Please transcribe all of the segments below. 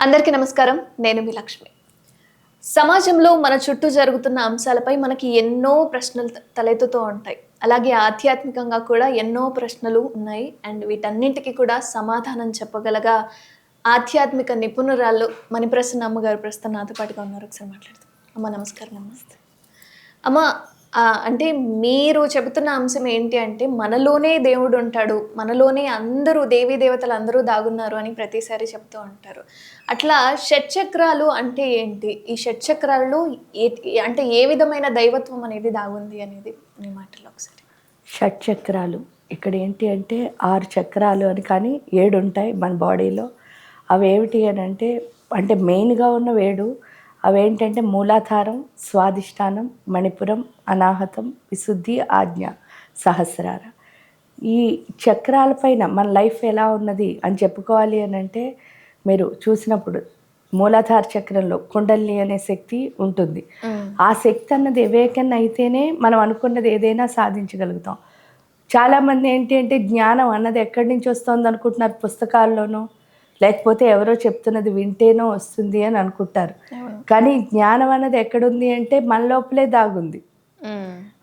అందరికీ నమస్కారం. నేను మీ లక్ష్మి. సమాజంలో మన చుట్టూ జరుగుతున్న అంశాలపై మనకి ఎన్నో ప్రశ్నలు త- తలెత్తుతూ ఉంటాయి. అలాగే ఆధ్యాత్మికంగా కూడా ఎన్నో ప్రశ్నలు ఉన్నాయి. అండ్ వీటన్నింటికి కూడా సమాధానం చెప్పగలగా ఆధ్యాత్మిక నిపుణురాలు మణిప్రసన్న అమ్మగారు ప్రస్తుతం నాతో పాటుగా ఉన్నారు. ఒకసారి మాట్లాడతాం అమ్మ నమస్కారం నమస్తే అమ్మ అంటే మీరు చెబుతున్న అంశం ఏంటి అంటే మనలోనే దేవుడు ఉంటాడు మనలోనే అందరూ దేవీ దేవతలు అందరూ దాగున్నారు అని ప్రతిసారి చెప్తూ ఉంటారు. అట్లా షట్చక్రాలు అంటే ఏంటి? ఈ షట్చక్రాల్లో ఏ అంటే ఏ విధమైన దైవత్వం అనేది దాగుంది అనేది మీ మాటలో ఒకసారి. షట్చక్రాలు. ఇక్కడ ఏంటి అంటే ఆరు చక్రాలు అని కానీ ఏడు ఉంటాయి మన బాడీలో. అవి ఏమిటి అని అంటే అంటే మెయిన్గా ఉన్న వేడు అవేంటంటే మూలాధారం స్వాదిష్టానం మణిపురం అనాహతం విశుద్ధి ఆజ్ఞ సహస్రార. ఈ చక్రాలపైన మన లైఫ్ ఎలా ఉన్నది అని చెప్పుకోవాలి అని అంటే మీరు చూసినప్పుడు మూలాధార చక్రంలో కుండలిని అనే శక్తి ఉంటుంది. ఆ శక్తి అన్నది వివేకన్న అయితేనే మనం అనుకున్నది ఏదైనా సాధించగలుగుతాం. చాలామంది ఏంటి అంటే జ్ఞానం అన్నది ఎక్కడి నుంచి వస్తుంది అనుకుంటున్నారు పుస్తకాల్లోనో లేకపోతే ఎవరో చెప్తున్నది వింటేనో వస్తుంది అని అనుకుంటారు. కానీ జ్ఞానం అన్నది ఎక్కడుంది అంటే మన లోపలే దాగుంది.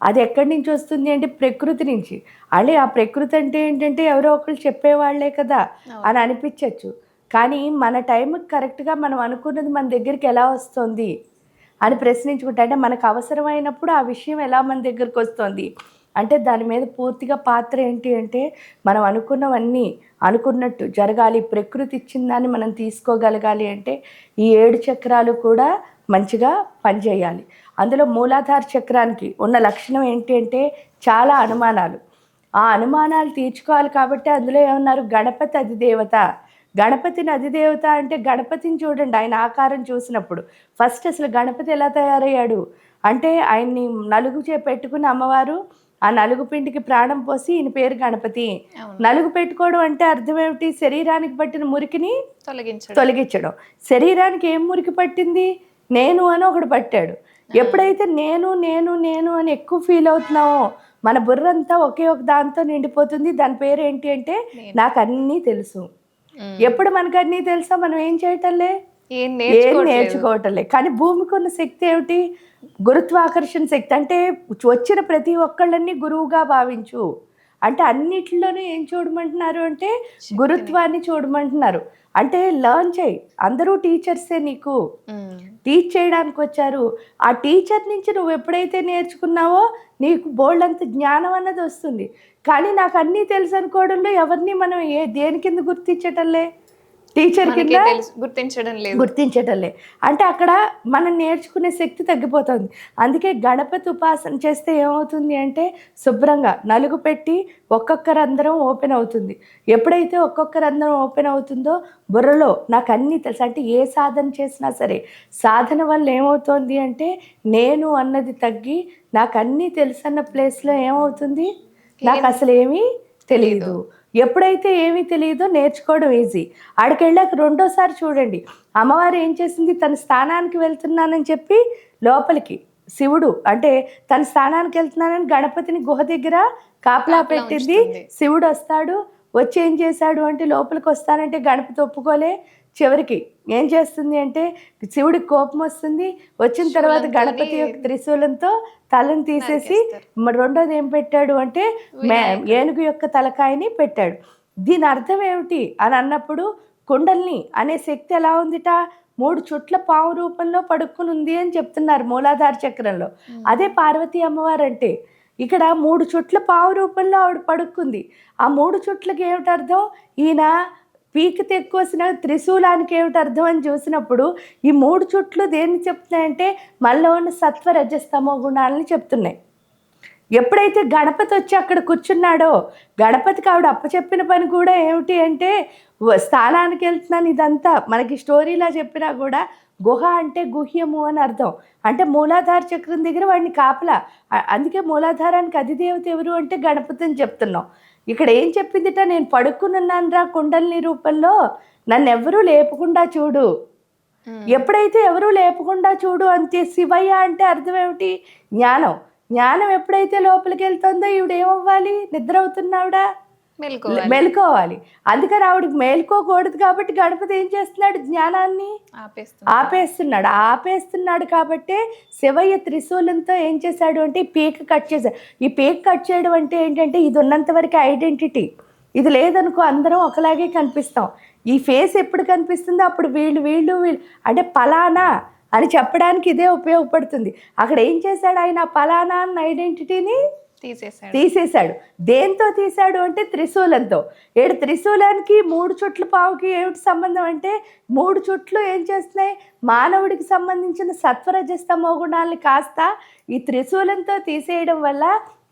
అది ఎక్కడి నుంచి వస్తుంది అంటే ప్రకృతి నుంచి. అంటే ఆ ప్రకృతి అంటే ఏంటంటే ఎవరో ఒకరు చెప్పేవాళ్ళే కదా అని అనిపించవచ్చు కానీ మన టైంకి కరెక్ట్గా మనం అనుకున్నది మన దగ్గరికి ఎలా వస్తుంది అని ప్రశ్నించుకుంటే. అంటే మనకు అవసరమైనప్పుడు ఆ విషయం ఎలా మన దగ్గరికి వస్తుంది? అంటే దాని మీద పూర్తిగా పాత్ర ఏంటి అంటే మనం అనుకున్నవన్నీ అనుకున్నట్టు జరగాలి ప్రకృతి ఇచ్చిందాన్ని మనం తీసుకోగలగాలి అంటే ఈ ఏడు చక్రాలు కూడా మంచిగా పనిచేయాలి. అందులో మూలాధార చక్రానికి ఉన్న లక్షణం ఏంటి అంటే చాలా అనుమానాలు. ఆ అనుమానాలు తీర్చుకోవాలి కాబట్టి అందులో ఏమన్నారు? గణపతి అధిదేవత. గణపతిని అధిదేవత అంటే గణపతిని చూడండి ఆయన ఆకారం చూసినప్పుడు. ఫస్ట్ అసలు గణపతి ఎలా తయారయ్యాడు? అంటే ఆయన్ని నలుగు చే పెట్టుకున్న అమ్మవారు ఆ నలుగు పిండికి ప్రాణం పోసి ఈయన పేరు గణపతి. నలుగు పెట్టుకోవడం అంటే అర్థం ఏమిటి? శరీరానికి పట్టిన మురికిని తొలగించడం. తొలగించడం. శరీరానికి ఏం మురికి పట్టింది? నేను అని ఒకడు పట్టాడు. ఎప్పుడైతే నేను నేను నేను అని ఎక్కువ ఫీల్ అవుతున్నావో మన బుర్ర అంతా ఒకే ఒక దాంతో నిండిపోతుంది. దాని పేరు ఏంటి అంటే నాకు అన్నీ తెలుసు. ఎప్పుడు మనకు అన్నీ తెలుసా మనం ఏం చేయటంలే? ఏం నేర్చుకోవటంలే కానీ భూమికి ఉన్న శక్తి ఏమిటి? గురుత్వాకర్షణ శక్తి. అంటే వచ్చిన ప్రతి ఒక్కళ్ళని గురువుగా భావించు. అంటే అన్నిటిలోనూ ఏం చూడమంటున్నారు అంటే గురుత్వాన్ని చూడమంటున్నారు. అంటే లర్న్ చేయి. అందరూ టీచర్సే నీకు. టీచ్ చేయడానికి వచ్చారు. ఆ టీచర్ నుంచి నువ్వు ఎప్పుడైతే నేర్చుకున్నావో నీకు బోల్డ్ అంత జ్ఞానం అన్నది వస్తుంది. కానీ నాకు అన్నీ తెలుసు అనుకోవడంలో ఎవరిని మనం ఏ దేని కింద గుర్తించటంలే టీచర్ కింద గుర్తించడం లేదు. గుర్తించటంలే అంటే అక్కడ మనం నేర్చుకునే శక్తి తగ్గిపోతుంది. అందుకే గణపతి ఉపాసన చేస్తే ఏమవుతుంది అంటే శుభ్రంగా నలుగు పెట్టి ఒక్కొక్క రంధ్రం ఓపెన్ అవుతుంది. ఎప్పుడైతే ఒక్కొక్క రంధ్రం ఓపెన్ అవుతుందో బుర్రలో నాకు అన్నీ తెలుసు. అంటే ఏ సాధన చేసినా సరే సాధన వల్ల ఏమవుతుంది అంటే నేను అన్నది తగ్గి నాకు అన్నీ తెలుసు అన్న ప్లేస్లో ఏమవుతుంది? నాకు అసలు ఏమీ తెలియదు ఎప్పుడైతే ఏమీ తెలియదో నేర్చుకోవడం ఈజీ. ఆడికి వెళ్ళాక రెండోసారి చూడండి. అమ్మవారు ఏం చేసింది? తన స్థానానికి వెళ్తున్నానని చెప్పి లోపలికి శివుడు అంటే తన స్థానానికి వెళ్తున్నానని గణపతిని గుహ దగ్గర కాపలా పెట్టింది. శివుడు వస్తాడు. వచ్చి ఏం చేశాడు అంటే లోపలికి వస్తానంటే గణపతి ఒప్పుకోలే. చివరికి ఏం చేస్తుంది అంటే శివుడికి కోపం వస్తుంది. వచ్చిన తర్వాత గణపతి యొక్క త్రిశూలంతో తలను తీసేసి రెండోది ఏం పెట్టాడు అంటే ఏనుగు యొక్క తలకాయని పెట్టాడు. దీని అర్థం ఏమిటి అని అన్నప్పుడు కుండల్ని అనే శక్తి ఎలా ఉందిట? మూడు చుట్ల పాము రూపంలో పడుకుని ఉంది అని చెప్తున్నారు మూలాధార చక్రంలో. అదే పార్వతీ అమ్మవారు అంటే ఇక్కడ మూడు చుట్ల పావు రూపంలో ఆవిడ పడుకుంది. ఆ మూడు చుట్లకి ఏమిటి అర్థం? ఈయన పీకి తెక్కువసిన త్రిశూలానికి ఏమిటి అర్థం అని చూసినప్పుడు ఈ మూడు చుట్లు దేన్ని చెప్తున్నాయంటే మనలో ఉన్న సత్వ రజస్తమో గుణాలని చెప్తున్నాయి. ఎప్పుడైతే గణపతి వచ్చి అక్కడ కూర్చున్నాడో గణపతికి ఆవిడ అప్పచెప్పిన పని కూడా ఏమిటి అంటే స్థానానికి వెళ్తున్నాను ఇదంతా. మనకి స్టోరీలా చెప్పినా కూడా గుహ అంటే గుహ్యము అని అర్థం. అంటే మూలాధార చక్రం దగ్గర వాడిని కాపలా. అందుకే మూలాధారానికి అధిదేవత ఎవరు అంటే గణపతి అని చెప్తున్నాం. ఇక్కడ ఏం చెప్పిందిట? నేను పడుకున్నాను రా కుండలిని రూపంలో. నన్ను ఎవరూ లేపకుండా చూడు. ఎప్పుడైతే ఎవరూ లేపకుండా చూడు అంతే శివయ్య అంటే అర్థం ఏమిటి? జ్ఞానం. జ్ఞానం ఎప్పుడైతే లోపలికి వెళ్తుందో ఈవిడ ఏమవ్వాలి? నిద్ర అవుతున్నావిడా మెలుకోవాలి. అందుకని ఆవిడకి మేలుకోకూడదు కాబట్టి గణపతి ఏం చేస్తున్నాడు? జ్ఞానాన్ని ఆపేస్తున్నాడు. ఆపేస్తున్నాడు. కాబట్టే శివయ్య త్రిశూలంతో ఏం చేశాడు అంటే ఈ పీక కట్ చేశాడు ఈ పీక కట్ చేయడం అంటే ఏంటంటే ఇది ఉన్నంత వరకు ఐడెంటిటీ. ఇది లేదనుకో అందరం ఒకలాగే కనిపిస్తాం. ఈ ఫేస్ ఎప్పుడు కనిపిస్తుందో అప్పుడు వీళ్ళు వీళ్ళు వీళ్ళు. అంటే పలానా అని చెప్పడానికి ఇదే ఉపయోగపడుతుంది. అక్కడ ఏం చేశాడు ఆయన? పలానా అన్న ఐడెంటిటీని తీసేసాడు తీసేశాడు. దేంతో తీశాడు అంటే త్రిశూలంతో. ఏడు త్రిశూలానికి మూడు చుట్ల పావుకి ఏమిటి సంబంధం అంటే మూడు చుట్లు ఏం చేస్తున్నాయి? మానవుడికి సంబంధించిన సత్వరజస్తమో గుణాలని కాస్త ఈ త్రిశూలంతో తీసేయడం వల్ల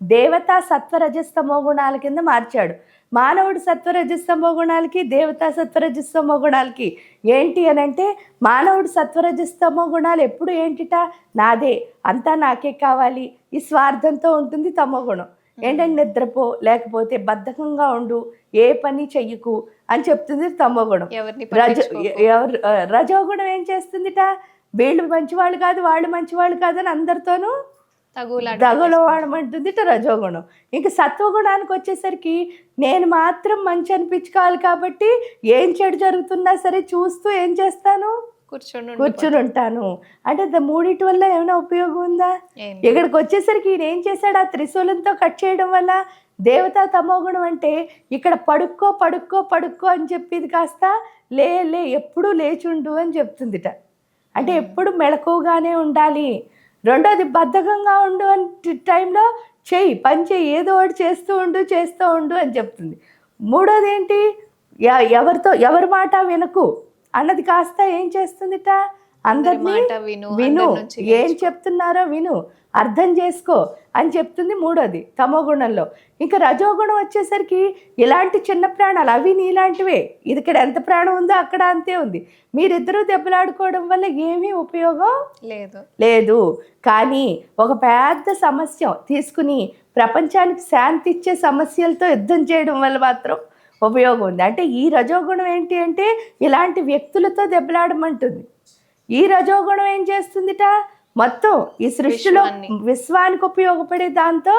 దేవతా సత్వరజస్తమో గుణాల కింద మార్చాడు. మానవుడు సత్వరజస్తమో గుణాలకి దేవతా సత్వరజస్తమో గుణాలకి ఏంటి అని అంటే మానవుడు సత్వరజస్తమో గుణాలు ఎప్పుడు ఏంటిట? నాదే. అంతా నాకే కావాలి. ఈ స్వార్థంతో ఉంటుంది తమో గుణం. ఏంటంటే నిద్రపో లేకపోతే బద్ధకంగా ఉండు ఏ పని చెయ్యకు అని చెప్తుంది తమో గుణం. రజ. ఎవరు రజోగుణం ఏం చేస్తుందిట? వీళ్ళు మంచివాళ్ళు కాదు వాళ్ళు మంచివాళ్ళు కాదు అని అందరితోనూ దగలో వాడమంటుంది రజోగుణం ఇంకా సత్వగుణానికి వచ్చేసరికి నేను మాత్రం మంచి అనిపించుకోవాలి కాబట్టి ఏం చెడు జరుగుతున్నా సరే చూస్తూ ఏం చేస్తాను? కూర్చొని కూర్చుని ఉంటాను. అంటే ద మూడిటి వల్ల ఏమైనా ఉపయోగం ఉందా? ఇక్కడికి వచ్చేసరికి ఈయన ఏం చేశాడు? ఆ త్రిశూలంతో కట్ చేయడం వల్ల దేవతా తమోగుణం అంటే ఇక్కడ పడుక్కో పడుక్కో పడుక్కో అని చెప్పేది కాస్త లే లే ఎప్పుడూ లేచుండు అని చెప్తుందిట. అంటే ఎప్పుడు మెళకువగానే ఉండాలి. రెండోది బద్ధకంగా ఉండు అని టైంలో చెయ్యి పని చేయి ఏదో ఒకటి చేస్తూ ఉండు చేస్తూ ఉండు అని చెప్తుంది. మూడోది ఏంటి? ఎ- ఎవరితో ఎవరి మాట వినకు. అన్నది కాస్త ఏం చేస్తుందిట? అందరినీ విను విను. ఏం చెప్తున్నారో విను. అర్థం చేసుకో అని చెప్తుంది మూడోది తమో గుణంలో ఇంకా రజోగుణం వచ్చేసరికి ఇలాంటి చిన్న ప్రాణాలు అవి నీలాంటివే. ఇది ఇక్కడ ఎంత ప్రాణం ఉందో అక్కడ అంతే ఉంది. మీరిద్దరూ దెబ్బలాడుకోవడం వల్ల ఏమీ ఉపయోగం లేదు. లేదు. కానీ ఒక పెద్ద సమస్య తీసుకుని ప్రపంచానికి శాంతి ఇచ్చే సమస్యలతో యుద్ధం చేయడం వల్ల మాత్రం ఉపయోగం ఉంది. అంటే ఈ రజోగుణం ఏంటి అంటే ఇలాంటి వ్యక్తులతో దెబ్బలాడమంటుంది. ఈ రజోగుణం ఏం చేస్తుందిట? మొత్తం ఈ సృష్టిలో. విశ్వానికి ఉపయోగపడే దాంతో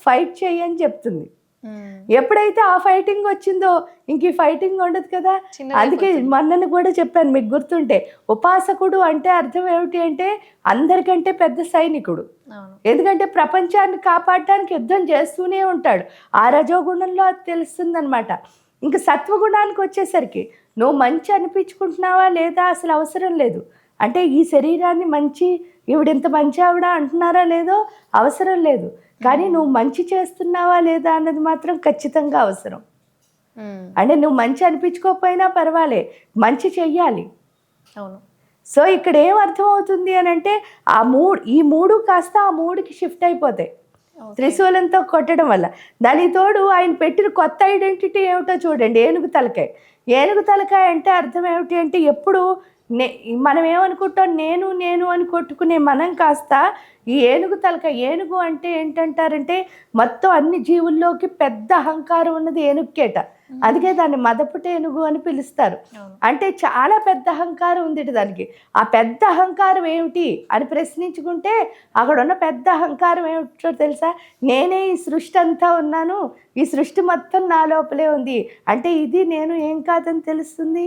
ఫైట్ చేయని చెప్తుంది. ఎప్పుడైతే ఆ ఫైటింగ్ వచ్చిందో ఇంక ఈ ఫైటింగ్ ఉండదు కదా? అందుకే మొన్నను కూడా చెప్పాను మీకు గుర్తుంటే ఉపాసకుడు అంటే అర్థం ఏమిటి అంటే అందరికంటే పెద్ద సైనికుడు. ఎందుకంటే ప్రపంచాన్ని కాపాడడానికి యుద్ధం చేస్తూనే ఉంటాడు. ఆ రజోగుణంలో అది తెలుస్తుందన్నమాట. ఇంకా సత్వగుణానికి వచ్చేసరికి నువ్వు మంచి అనిపించుకుంటున్నావా లేదా అసలు అవసరం లేదు. అంటే ఈ శరీరాన్ని మంచి ఈవిడింత మంచి ఆవిడ అంటున్నారా లేదో అవసరం లేదు. కానీ నువ్వు మంచి చేస్తున్నావా లేదా అన్నది మాత్రం ఖచ్చితంగా అవసరం. అంటే నువ్వు మంచి అనిపించుకోకపోయినా పర్వాలే మంచి చెయ్యాలి. అవును. సో ఇక్కడ ఏం అర్థమవుతుంది అని అంటే ఆ మూడు ఈ మూడు కాస్త ఆ మూడుకి షిఫ్ట్ అయిపోతాయి. త్రిశూలంతో కొట్టడం వల్ల. దానికి తోడు ఆయన పెట్టిన కొత్త ఐడెంటిటీ ఏమిటో చూడండి ఏనుగు తలకాయ. ఏనుగు తలకాయ అంటే అర్థం ఏమిటి అంటే ఎప్పుడు నే మనం ఏమనుకుంటాం నేను నేను అని కొట్టుకునే మనం కాస్త ఈ ఏనుగు తలకాయ ఏనుగు అంటే ఏంటంటారంటే మొత్తం అన్ని జీవుల్లోకి పెద్ద అహంకారం ఉన్నది ఏనుగుకేట. అందుకే దాన్ని మదపుట ఏనుగు అని పిలుస్తారు. అంటే చాలా పెద్ద అహంకారం ఉంది దానికి. ఆ పెద్ద అహంకారం ఏమిటి అని ప్రశ్నించుకుంటే అక్కడ ఉన్న పెద్ద అహంకారం ఏమిటో తెలుసా? నేనే ఈ సృష్టి అంతా ఉన్నాను. ఈ సృష్టి మొత్తం నా లోపలే ఉంది. అంటే ఇది నేను ఏం కాదని తెలుస్తుంది?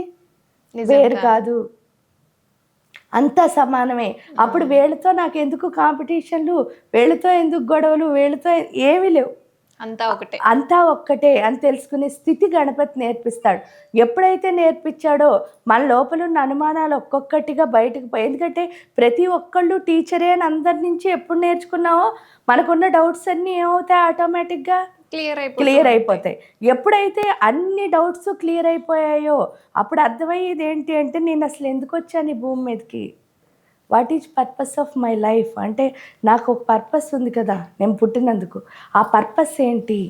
వేరు కాదు. అంతా సమానమే. అప్పుడు వీళ్ళతో నాకు ఎందుకు కాంపిటీషన్లు? వీళ్ళతో ఎందుకు గొడవలు? వీళ్ళతో ఏమీ లేవు. అంతా ఒకటే. అంతా ఒక్కటే అని తెలుసుకునే స్థితి గణపతి నేర్పిస్తాడు. ఎప్పుడైతే నేర్పించాడో మన లోపల ఉన్న అనుమానాలు ఒక్కొక్కటిగా బయటకు పోయి ఎందుకంటే ప్రతి ఒక్కళ్ళు టీచరే అని అందరి నుంచి ఎప్పుడు నేర్చుకున్నావో? మనకున్న డౌట్స్ అన్నీ ఏమవుతాయి ఆటోమేటిక్గా? క్లియర్ క్లియర్ అయిపోతాయి. ఎప్పుడైతే అన్ని డౌట్స్ క్లియర్ అయిపోయాయో అప్పుడు అర్థమయ్యేది ఏంటి అంటే నేను అసలు ఎందుకు వచ్చాను ఈ భూమి మీదకి? What is purpose of my life అంటే నాకు ఒక పర్పస్ ఉంది కదా నేను పుట్టినందుకు. ఆ పర్పస్ ఏంటి.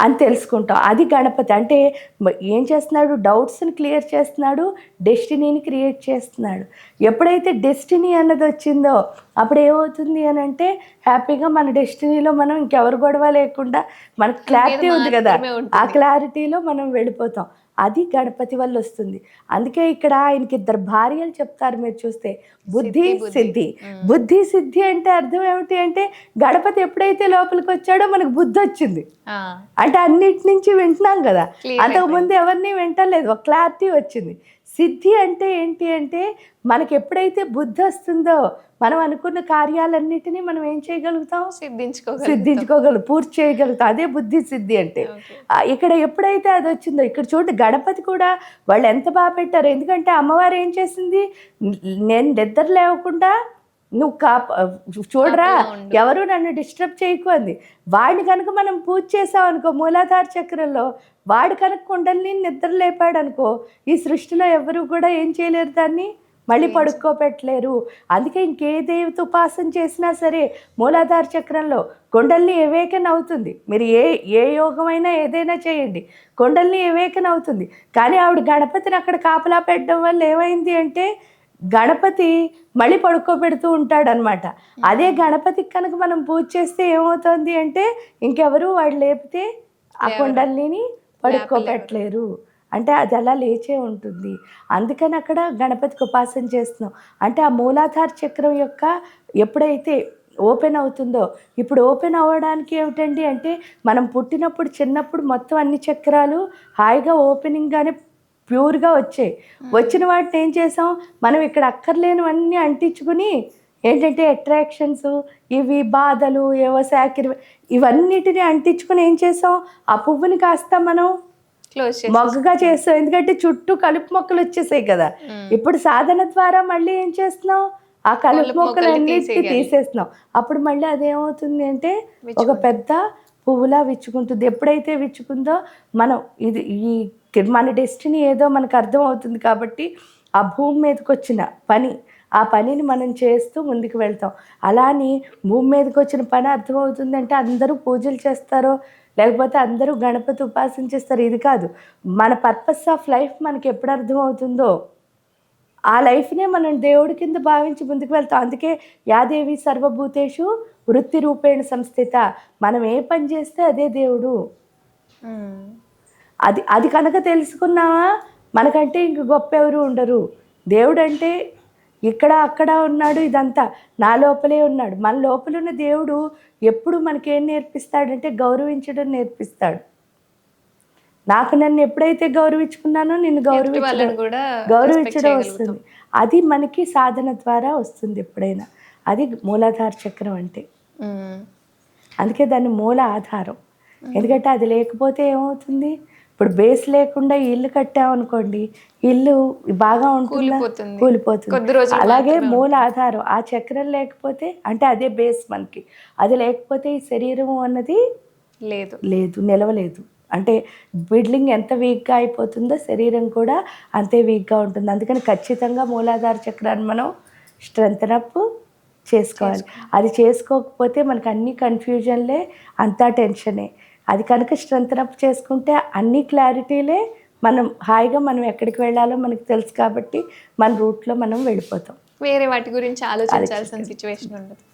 అని తెలుసుకుంటాం. అది గణపతి. అంటే ఏం చేస్తున్నాడు? డౌట్స్ని క్లియర్ చేస్తున్నాడు. డెస్టినీని క్రియేట్ చేస్తున్నాడు. ఎప్పుడైతే డెస్టినీ అన్నది వచ్చిందో అప్పుడు ఏమవుతుంది అని అంటే హ్యాపీగా మన డెస్టినీలో మనం ఇంకెవరు గొడవ లేకుండా మనకు క్లారిటీ ఉంది కదా. ఆ క్లారిటీలో మనం వెళ్ళిపోతాం. అది గణపతి వల్ల వస్తుంది. అందుకే ఇక్కడ ఆయనకి ఇద్దరు భార్యలు చెప్తారు మీరు చూస్తే. బుద్ధి సిద్ధి, బుద్ధి. సిద్ధి. అంటే అర్థం ఏమిటి అంటే గణపతి ఎప్పుడైతే లోపలికి వచ్చాడో మనకు బుద్ధి వచ్చింది. అంటే అన్నిటి నుంచి వింటున్నాం కదా. Clear అంతకు ముందు ఎవరిని వింటలేదు. ఒక క్లారిటీ వచ్చింది. సిద్ధి అంటే ఏంటి అంటే మనకి ఎప్పుడైతే బుద్ధి వస్తుందో మనం అనుకున్న కార్యాలన్నిటినీ మనం ఏం చేయగలుగుతాం? సిద్ధించుకోగలుగుతాం. సిద్ధించుకోగలం పూర్తి చేయగలుగుతాం. అదే బుద్ధి సిద్ధి అంటే. ఇక్కడ ఎప్పుడైతే అది వచ్చిందో ఇక్కడ చూడండి గణపతి కూడా వాళ్ళు ఎంత బాగా పెట్టారు. ఎందుకంటే అమ్మవారు ఏం చేసింది? నేను నిద్ర లేవకుండా నువ్వు కాప చూడరా. ఎవరు నన్ను డిస్టర్బ్ చేయకు అంది. వాడిని కనుక మనం పూజ చేసాం అనుకో మూలాధార చక్రంలో వాడు కనుక కుండల్ని నిద్ర లేపాడు అనుకో ఈ సృష్టిలో ఎవరు కూడా ఏం చేయలేరు దాన్ని? మళ్ళీ పడుకోబెట్టలేరు. అందుకే ఇంకే దేవత ఉపాసన చేసినా సరే మూలాధార చక్రంలో కొండల్ని ఎవేకన్ అవుతుంది. మీరు ఏ ఏ యోగమైనా ఏదైనా చేయండి. కొండల్ని ఎవేకన్ అవుతుంది. కానీ ఆవిడ గణపతిని అక్కడ కాపలా పెట్టడం వల్ల ఏమైంది అంటే గణపతి మళ్ళీ పడుకోబెడుతూ ఉంటాడనమాట అదే గణపతికి కనుక మనం పూజ చేస్తే ఏమవుతుంది అంటే ఇంకెవరు వాడు లేపితే ఆ. కొండల్ని పడుకోబెట్టలేరు. అంటే అది అలా లేచే ఉంటుంది. అందుకని అక్కడ గణపతికి ఉపాసన చేస్తున్నాం. అంటే ఆ మూలాధార చక్రం యొక్క ఎప్పుడైతే ఓపెన్ అవుతుందో ఇప్పుడు ఓపెన్ అవ్వడానికి ఏమిటండి అంటే మనం పుట్టినప్పుడు చిన్నప్పుడు మొత్తం అన్ని చక్రాలు హాయిగా ఓపెనింగ్గానే ప్యూర్గా వచ్చాయి. వచ్చిన వాటిని ఏం చేసాం? మనం ఇక్కడ అక్కర్లేనివన్నీ అంటించుకుని ఏంటంటే అట్రాక్షన్స్ ఇవి బాధలు ఏవో సాకిరి ఇవన్నిటిని అంటించుకుని ఏం చేసాం? ఆ పువ్వుని కాస్త మనం మొగ్గగా చేస్తాం ఎందుకంటే చుట్టూ కలుపు మొక్కలు వచ్చేసాయి కదా. ఇప్పుడు సాధన ద్వారా మళ్ళీ ఏం చేస్తున్నాం? ఆ కలుపు మొక్కలు అన్నిటికీ. తీసేస్తున్నాం. అప్పుడు మళ్ళీ అదేమవుతుంది అంటే ఒక. పెద్ద పువ్వులా విచ్చుకుంటుంది. ఎప్పుడైతే విచ్చుకుందో మనం ఇది ఈ మన డెస్టినీ ఏదో మనకు అర్థం అవుతుంది కాబట్టి ఆ భూమి మీదకి వచ్చిన పని ఆ పనిని మనం చేస్తూ ముందుకు వెళ్తాం. అలాని భూమి మీదకి వచ్చిన పని అర్థమవుతుంది అంటే అందరూ పూజలు చేస్తారో లేకపోతే అందరూ గణపతి ఉపాసన చేస్తారు ఇది కాదు. మన పర్పస్ ఆఫ్ లైఫ్ మనకి ఎప్పుడు అర్థమవుతుందో ఆ లైఫ్నే మనం దేవుడి కింద భావించి ముందుకు వెళ్తాం. అందుకే యాదేవి సర్వభూతేషు వృత్తి రూపేణ సంస్థిత. మనం ఏ పని చేస్తే అదే దేవుడు. అది అది కనుక తెలుసుకున్నావా మనకంటే ఇంక గొప్ప ఎవరు ఉండరు. దేవుడు అంటే ఇక్కడ అక్కడ ఉన్నాడు ఇదంతా. నా లోపలే ఉన్నాడు. మన లోపల ఉన్న దేవుడు ఎప్పుడు మనకేం నేర్పిస్తాడంటే గౌరవించడం నేర్పిస్తాడు. నాకు నన్ను ఎప్పుడైతే గౌరవించుకున్నానో నిన్ను ఎదుటి గౌరవించడం గౌరవించడం. వస్తుంది. అది మనకి సాధన ద్వారా వస్తుంది ఎప్పుడైనా. అది మూలాధార చక్రం అంటే. అందుకే దాన్ని మూల ఆధారం. ఎందుకంటే అది లేకపోతే ఏమవుతుంది? ఇప్పుడు బేస్ లేకుండా ఇల్లు కట్టామనుకోండి ఇల్లు బాగా ఉంటుందా? కూలిపోతుంది. అలాగే మూల ఆధారం. ఆ చక్రం లేకపోతే అంటే అదే బేస్ మనకి. అది లేకపోతే ఈ శరీరం అన్నది లేదు. లేదు నిలవలేదు. అంటే బిల్డింగ్ ఎంత వీక్గా అయిపోతుందో శరీరం కూడా అంతే వీక్గా ఉంటుంది. అందుకని ఖచ్చితంగా మూలాధార చక్రాన్ని మనం స్ట్రెంగ్ అప్ చేసుకోవాలి. అది చేసుకోకపోతే మనకు అన్ని కన్ఫ్యూజన్లే అంతా టెన్షనే అది కనుక స్ట్రెంగ్ అప్ చేసుకుంటే అన్ని క్లారిటీలే మనం హాయిగా మనం ఎక్కడికి వెళ్ళాలో మనకు తెలుసు కాబట్టి మన రూట్లో మనం వెళ్ళిపోతాం. వేరే వాటి గురించి ఆలోచించాల్సిన సిచ్యువేషన్ ఉండదు.